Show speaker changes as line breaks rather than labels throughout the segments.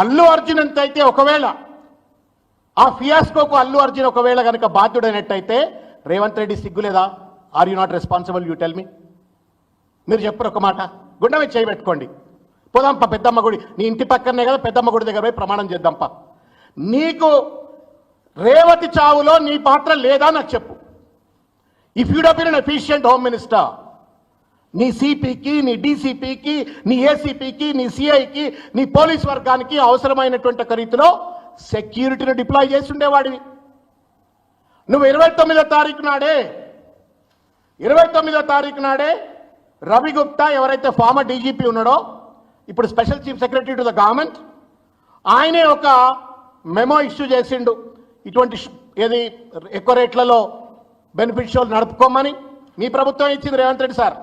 అల్లు అర్జున్ ఎంత అయితే ఒకవేళ ఆ ఫియాస్కోకు అల్లు అర్జున్ ఒకవేళ కనుక బాధ్యుడైనట్టయితే రేవంత్ రెడ్డి సిగ్గులేదా? Are you not responsible you tell me మీరు చెప్పరు ఒక మాట. గుండె మీద చేయి పెట్టుకోండి. పెద్దమ్మ గుడి. నీ ఇంటి పక్కనే కదా పెద్దమ్మ గుడి దగ్గర పోయి ప్రమాణం చేద్దాంప. నీకు రేవతి చావులో నీ పాత్ర లేదా నాకు చెప్పు. If you'd been an efficient home minister నీ సిపికి నీ డీసీపీకి నీ ఏసీపీకి నీ సిఐకి నీ పోలీస్ వర్గానికి అవసరమైనటువంటి ఒక రీతిలో సెక్యూరిటీని డిప్లాయ్ చేస్తుండేవాడివి. నువ్వు ఇరవై తొమ్మిదో తారీఖు నాడే ఇరవై తొమ్మిదో తారీఖు నాడే రవి గుప్తా ఎవరైతే ఫార్మర్ డీజీపీ ఉన్నాడో ఇప్పుడు special chief secretary to the government ఆయనే ఒక మెమో ఇష్యూ చేసిండు. ఇటువంటి ఏది ఎక్కువ రేట్లలో బెనిఫిట్ షోలు నడుపుకోమని మీ ప్రభుత్వం ఇచ్చింది రేవంత్ రెడ్డి సార్.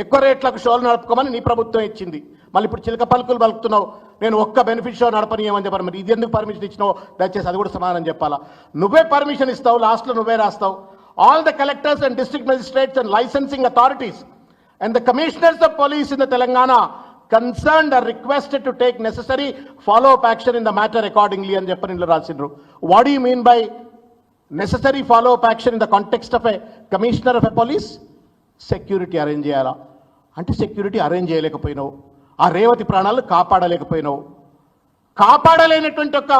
ఎక్కువ రేట్లకు షోలు నడుపుకోమని నీ ప్రభుత్వం ఇచ్చింది. మళ్ళీ ఇప్పుడు చిలక పలుకులు పలుకుతున్నావు. నేను ఒక్క బెనిఫిట్ షో నడపనీయమని చెప్పాను. మరి ఇది ఎందుకు పర్మిషన్ ఇచ్చినావు దయచేసి అది కూడా సమాధానం చెప్పాలా? నువ్వే పర్మిషన్ ఇస్తావు లాస్ట్లో నువ్వే రాస్తావు. All the collectors and district magistrates and licensing authorities and the commissioners of police in the Telangana concerned are requested to take necessary follow up action in the matter accordingly అని చెప్పని ఇందులో రాసిండ్రు. What you mean by necessary follow up action in the context of a commissioner of a police security arrange చేయాలా? అంటే security arrange చేయలేకపోయినావు. ఆ రేవతి ప్రాణాలు కాపాడలేకపోయినావు. కాపాడలేనటువంటి ఒక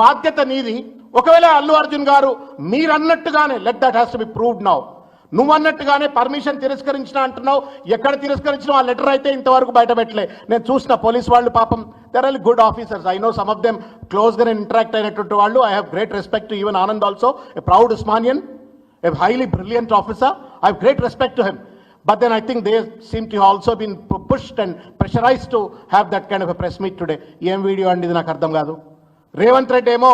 బాధ్యత నీది. ఒకవేళ అల్లు అర్జున్ గారు మీరన్నట్టుగానే let that has to be proved now నువ్వు అన్నట్టుగానే పర్మిషన్ తిరస్కరించిన అంటున్నావు. ఎక్కడ తిరస్కరించిన ఆ లెటర్ అయితే ఇంతవరకు బయటపెట్టలే నేను చూసిన పోలీస్ వాళ్ళు పాపం there are good officers I know some of them క్లోజ్గా ఇంటరాక్ట్ అయినటువంటి వాళ్ళు. I have great respect even Anand also a proud Osmanian a highly brilliant officer I have great respect to him. But then I think they seem to have also been pushed and pressurized to have that kind of a press meet today. ఏం video అండి ఇది? నాకు అర్థం కాదు. రేవంత్ రెడ్డి ఏమో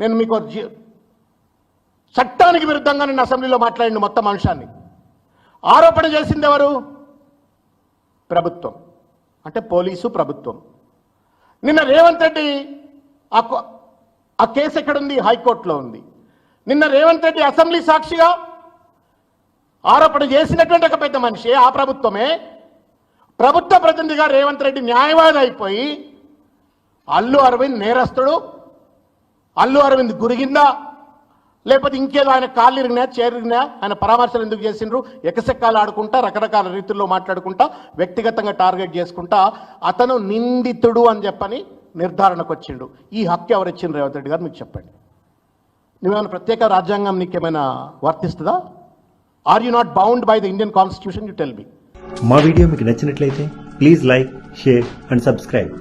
నేను మీకు చట్టానికి విరుద్ధంగా నేను అసెంబ్లీలో మాట్లాడిన మొత్తం అంశాన్ని. ఆరోపణ చేసింది ఎవరు? ప్రభుత్వం. అంటే పోలీసు ప్రభుత్వం. నిన్న రేవంత్ రెడ్డి ఆ ఆ కేసు ఎక్కడుంది? హైకోర్టులో ఉంది. నిన్న రేవంత్ రెడ్డి అసెంబ్లీ సాక్షిగా ఆరోపణ చేసినటువంటి ఒక పెద్ద మనిషి ఆ ప్రభుత్వమే. ప్రభుత్వ ప్రతినిధిగా రేవంత్ రెడ్డి న్యాయవాది అయిపోయి అల్లు అరవింద్ నేరస్తుడు అల్లు అరవింద్ గురిగిందా? లేకపోతే ఇంకేదో ఆయన కాళ్ళు ఇరిగినా చేరిగినా ఆయన పరామర్శలు ఎందుకు చేసిండ్రు? ఎకసెక్కాలు ఆడుకుంటా రకరకాల రీతుల్లో మాట్లాడుకుంటా వ్యక్తిగతంగా టార్గెట్ చేసుకుంటా అతను నిందితుడు అని చెప్పని నిర్ధారణకు వచ్చిండు. ఈ హక్కు ఎవరు ఇచ్చిండ్రు రేవంత్ రెడ్డి గారు? మీకు చెప్పండి. నువ్వేమైనా ప్రత్యేక రాజ్యాంగం నీకేమైనా వర్తిస్తుందా? Are you not bound by the Indian constitution you tell me
మా వీడియో మీకు నచ్చినట్లయితే please like share and subscribe